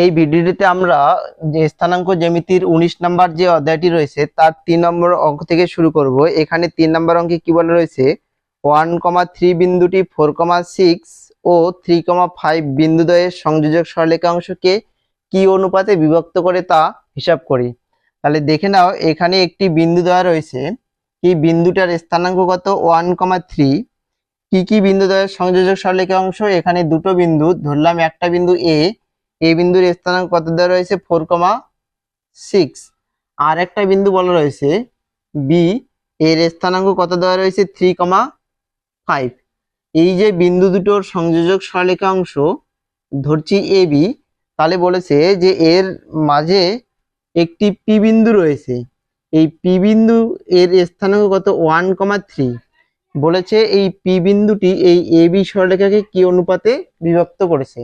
এই ভিডিওটিতে আমরা যে স্থানাঙ্ক জ্যামিতির উনিশ নম্বর যে অধ্যায়টি রয়েছে, তার তিন নম্বর অঙ্ক থেকে শুরু করব। এখানে তিন নম্বর অঙ্কে কি বলা রয়েছে? ওয়ান কমা থ্রি বিন্দুটি, ফোর কমা সিক্স ও থ্রি কমা ফাইভ বিন্দুদ্বয়ের সংযোজক সরলেখাংশকে কি অনুপাতে বিভক্ত করে তা হিসাব করি। তাহলে দেখে নাও, এখানে একটি বিন্দু দেওয়া রয়েছে। এই বিন্দুটার স্থানাঙ্ক কত? One comma three. কি কি বিন্দুদ্বয়ের সংযোজক সরলেখাংশ? এখানে দুটো বিন্দু, ধরলাম একটা বিন্দু এ এই বিন্দুর স্থানাঙ্ক কত দেওয়া রয়েছে? ফোর কমা সিক্স আর একটা বিন্দু বলা রয়েছে বি এর স্থানাঙ্ক কত দেওয়া রয়েছে? থ্রি কমা ফাইভ এই যে বিন্দু দুটোর সংযোজক সরলেখাংশ ধরছি এ বি তাহলে বলেছে যে এর মাঝে একটি পি বিন্দু রয়েছে। এই পি বিন্দু এর স্থানাঙ্ক কত? ওয়ান কমা থ্রি বলেছে এই পি বিন্দুটি এই এ বি সরলেখাকে কি অনুপাতে বিভক্ত করেছে?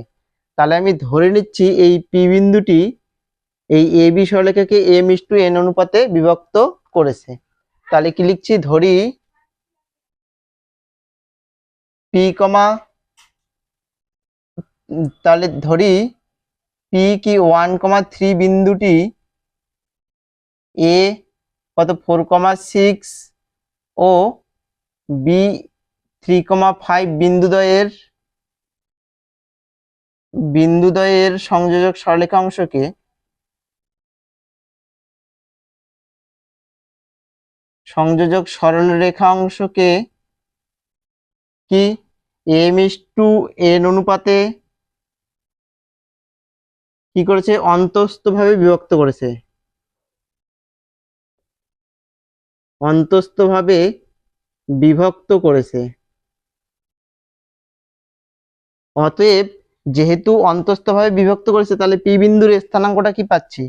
তাহলে আমি ধরে নিচ্ছি এই পি বিন্দুটি এই এ বি সরলেখাকে এম ইস টু এন অনুপাতে বিভক্ত করেছে। তাহলে কি লিখছি? ধরি পি কমা, তাহলে ধরি পি কি ওয়ান কমা থ্রি বিন্দুটি এ কত? ফোর কমা সিক্স ও বি থ্রি কমা ফাইভ বিন্দুদ্বয়ের বিন্দুদ্বয়ের সংযোজক সরলেখাংশকে সংযোজক সরলরেখাংশকে কি? এম ইস টু এন অনুপাতে কি করেছে? অন্তস্থভাবে বিভক্ত করেছে। অন্তস্থভাবে বিভক্ত করেছে। অতএব যেহেতু অন্তস্থভাবে বিভক্ত করেছে, তাহলে পি বিন্দুর স্থানাঙ্কটা কি পাচ্ছি?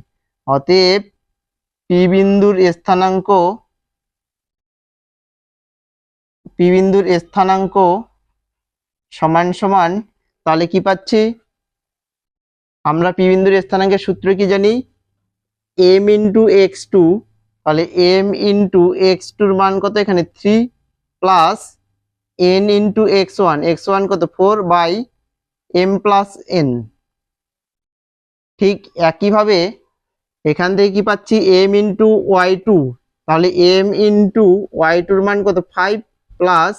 অতএব পি বিন্দুর স্থানাঙ্ক, পি বিন্দুর স্থানাঙ্ক সমান সমান, তাহলে কি পাচ্ছি? আমরা পি বিন্দুর স্থানাঙ্কের সূত্র কি জানি? এম ইন্টু এক্স টু, তাহলে এম ইন্টু এক্স টুর মান কত এখানে? Three plus N into X one. X one কত? Four by M plus N ঠিক একইভাবে এখান থেকে কি পাচ্ছি? এম ইন্টু ওয়াই টু তাহলে এম ইন্টু ওয়াই টুর মান কত? Five plus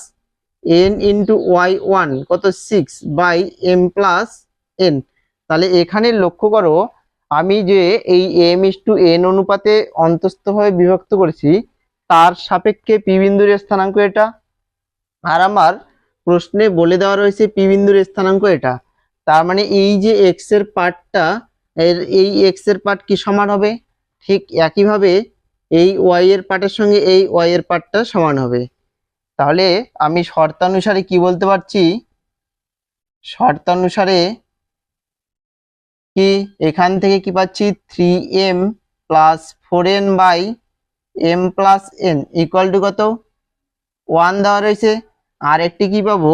N into Y one কত? Six by M plus N তাহলে এখানে লক্ষ্য করো, আমি যে এই এম ইস টু এন অনুপাতে অন্তস্থভাবে বিভক্ত করেছি, তার সাপেক্ষে পি বিন্দুর স্থানাঙ্ক এটা। আর আমার প্রশ্নে বলে দেওয়া রয়েছে পি বিন্দুর স্থানাঙ্ক এটা। তার মানে এই যে এক্সের পার্টটা এর এই এক্সের পার্ট কি সমান হবে? ঠিক একইভাবে এই ওয়াই এর পার্টের সঙ্গে এই ওয়াই এর পার্টটা সমান হবে। তাহলে আমি শর্তানুসারে কি বলতে পারছি? শর্তানুসারে কি এখান থেকে কি পাচ্ছি? Three M plus four N by M plus N equal to কত? ওয়ান দেওয়া রয়েছে। আর একটি কি পাবো?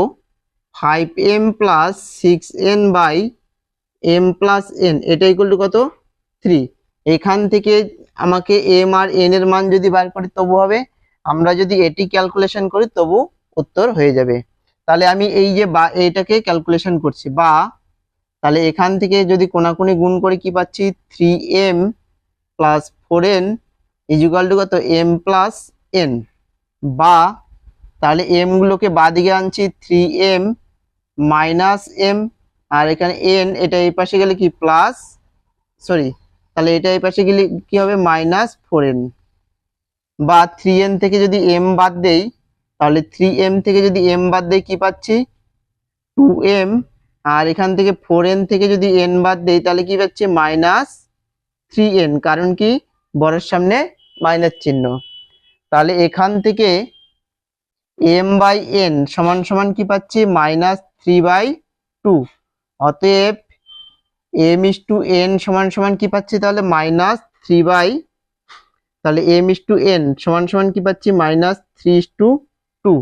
Five M plus six N by M plus N এটা ইকুয়াল টু কত? থ্রি এখান থেকে আমাকে এম আর এন এর মান যদি বার করি, তবু হবে? আমরা যদি এটি ক্যালকুলেশন করি, তবু উত্তর হয়ে যাবে। তাহলে আমি এই যে বা, এইটাকে ক্যালকুলেশন করছি। বা, তাহলে এখান থেকে যদি কোনাকুনি গুণ করে কি পাচ্ছি? Three M plus four N equal to কত? এম প্লাস এন বা, তাহলে এম গুলোকে বাদিকে আনছি থ্রি এম মাইনাস এম, আর এখানে এন, এটা এই পাশে গেলে কি? প্লাস, সরি, তাহলে এটা এই পাশে গেলে কি হবে? Minus four N. বা থ্রি এন থেকে যদি এম বাদ দেই, তাহলে থ্রি এম থেকে যদি এম বাদ দেই, কি পাচ্ছি? Two M. আর এখান থেকে ফোর এন থেকে যদি এন বাদ দেই, তাহলে কি পাচ্ছি? Minus three N. কারণ কি? বড়ের সামনে মাইনাস চিহ্ন। তাহলে এখান থেকে এম বাই এন সমান সমান কি পাচ্ছি? মাইনাস থ্রি বাই টু অতএব এম ইস টু এন সমান সমান কি পাচ্ছি তাহলে? মাইনাস থ্রি বাই তাহলে এম ইস টু এন সমান সমান কি পাচ্ছি? Minus three is to two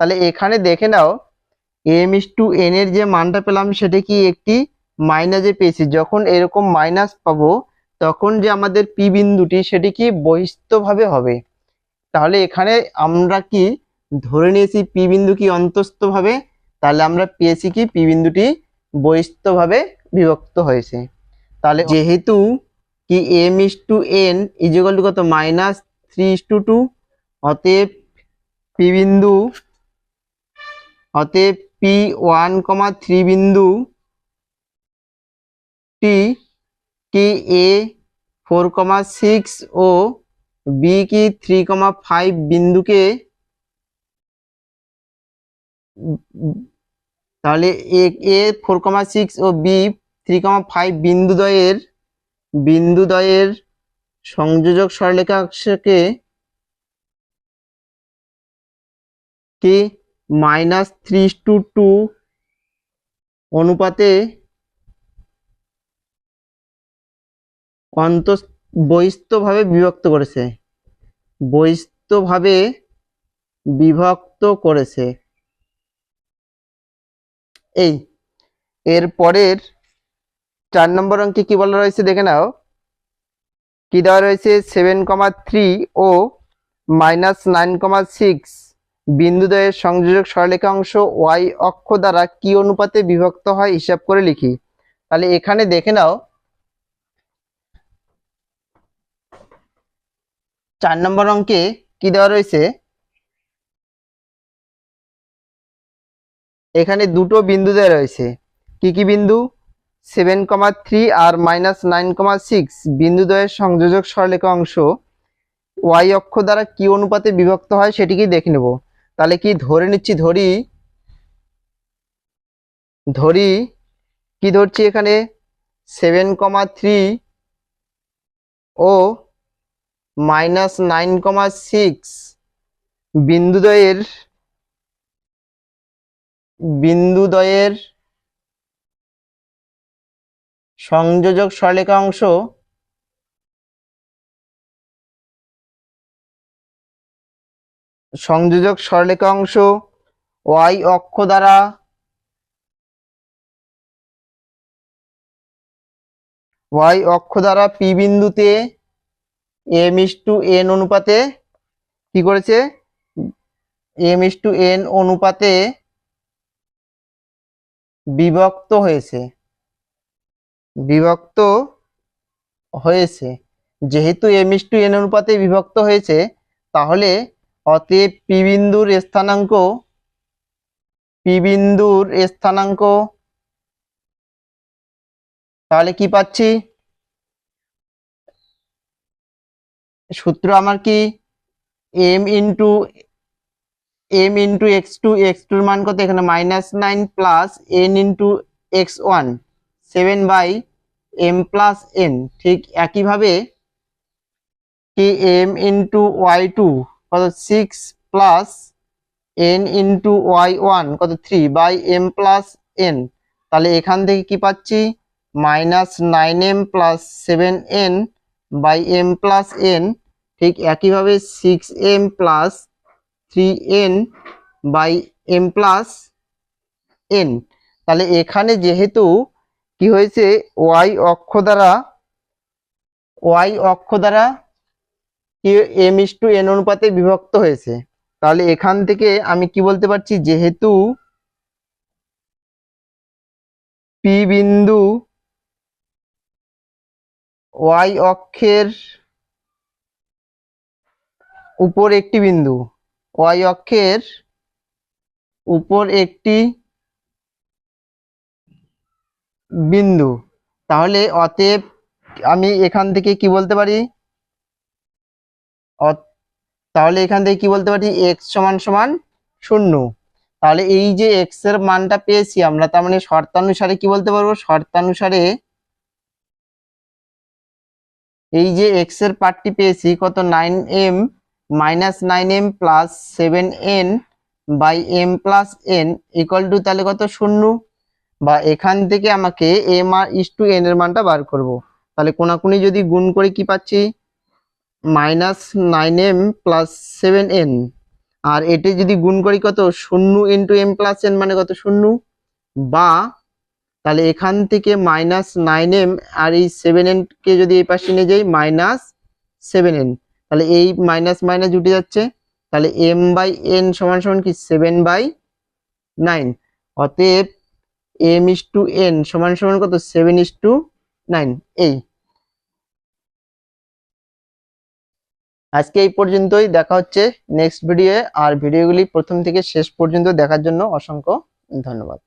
তাহলে এখানে দেখে নাও এম ইস টু এন এর যে মানটা পেলাম সেটা কি একটি মাইনাসে পেয়েছি। যখন এরকম মাইনাস পাবো, তখন যে আমাদের পি বিন্দুটি সেটি কি বহিস্থভাবে হবে? তাহলে এখানে আমরা কি ধরে নিয়েছি? পি বিন্দু কি অন্তস্থভাবে? তাহলে আমরা পেয়েছি কি? পি বিন্দুটি বহিস্থভাবে বিভক্ত হয়েছে। তাহলে যেহেতু কি M is to N equal to কত? Minus three is to two অতএব পি বিন্দু, অতএব পি ওয়ান কমা থ্রি বিন্দু টি কি এ ফোর কমা সিক্স ও বি কি থ্রি কমা ফাইভ বিন্দুকে তাহলে A A four comma six O B three comma five বিন্দুদ্বয়ের বিন্দুদ্বয়ের সংযোজক সরলরেখাংশকে কি মাইনাস থ্রি টু টু অনুপাতে অন্ত বহিস্থভাবে বিভক্ত করেছে। বহিস্থভাবে বিভক্ত করেছে। এই। এর পরের চার নম্বর অঙ্কে কি বলা রয়েছে দেখে নাও। কি দেওয়া রয়েছে? সেভেন কমা থ্রি ও মাইনাস নাইন কমা সিক্স বিন্দুদ্বয়ের সংযোজক সরলরেখাংশ ওয়াই অক্ষ দ্বারা কি অনুপাতে বিভক্ত হয় হিসাব করে লিখি। তাহলে এখানে দেখে নাও। চার নম্বর অঙ্কে কি দেওয়া রয়েছে? এখানে দুটো বিন্দু দেওয়া রয়েছে। কি কি বিন্দু? সেভেন কমা থ্রি আর মাইনাস নাইন কমা সিক্স বিন্দুদ্বয়ের সংযোজক সরলেখা অংশ। ওয়াই অক্ষ দ্বারা কি অনুপাতে বিভক্ত হয় সেটিকেই দেখে নেব। তাহলে কি ধরে নিচ্ছি, ধরি ধরি, কি ধরছি এখানে? সেভেন কমা থ্রি ও মাইনাস নাইন কমা সিক্স বিন্দুদ্বয়ের বিন্দুদ্বয়ের সংযোজক সরলেখা অংশ সংযোজক সরলেখা অংশ ওয়াই অক্ষ দ্বারা ওয়াই অক্ষ দ্বারা পি বিন্দুতে এম ইস টু এন অনুপাতে কি করেছে? এম ইস টু এন অনুপাতে বিভক্ত হয়েছে। বিভক্ত হয়েছে। যেহেতু এম ইস টু এন অনুপাতে বিভক্ত হয়েছে, তাহলে অতএব পি বিন্দুর স্থানাঙ্ক, পি বিন্দুর স্থানাঙ্ক, তাহলে কি পাচ্ছি? সূত্র আমার কি? M into M into X two X টুর মান কত? এখানে minus nine plus N into X one seven by M plus N ঠিক একইভাবে কি এম ইন্টু ওয়াই টু কত? Six plus N into Y one কত? Three by M plus N তাহলে এখান থেকে কি পাচ্ছি? Minus nine M plus seven N by M plus N ঠিক একইভাবে six M plus three N by M plus N তাহলে এখানে যেহেতু কি হয়েছে? ওয়াই অক্ষ দ্বারা ওয়াই অক্ষ দ্বারা কি এম ইস টু এন অনুপাতে বিভক্ত হয়েছে। তাহলে এখান থেকে আমি কি বলতে পারছি? যেহেতু পি বিন্দু ওয়াই অক্ষের উপর একটি বিন্দু ওয়াই অক্ষের উপর একটি বিন্দু। তাহলে অতএব আমি এখান থেকে কি বলতে পারি? তাহলে এখান থেকে কি বলতে পারি? এক্স সমান সমান শূন্য। তাহলে এই যে এক্সের মানটা পেয়েছি আমরা, তার মানে শর্তানুসারে কি বলতে পারব? শর্তানুসারে এই যে এক্সের পার্টটি পেয়েছি, কত? Nine M minus nine M plus seven N by M plus N equal to তাহলে কত শূন্য? বা এখান থেকে আমাকে এম আর ইস টু এন এর মানটা বার করব। তাহলে কোনাকুনি যদি গুণ করে কি পাচ্ছি? Minus nine M plus seven N আর এটি যদি গুণ করি কত? শূন্য ইন্টু এম প্লাস এন মানে কত শূন্য? বা তাহলে এখান থেকে মাইনাস নাইন এম আর এই সেভেন এন কে যদি এই পাশে নিয়ে যাই মাইনাস সেভেন এন তাহলে এই মাইনাস মাইনাস জুটে যাচ্ছে। তাহলে এম বাই এন সমান সমান কি? সেভেন বাই নাইন অতএব এম ইস টু এন সমান সমান কত? সেভেন ইস টু নাইন এই। আজকে এই পর্যন্তই। দেখা হচ্ছে নেক্সট ভিডিও আর ভিডিওগুলি প্রথম থেকে শেষ পর্যন্ত দেখার জন্য অসংখ্য ধন্যবাদ।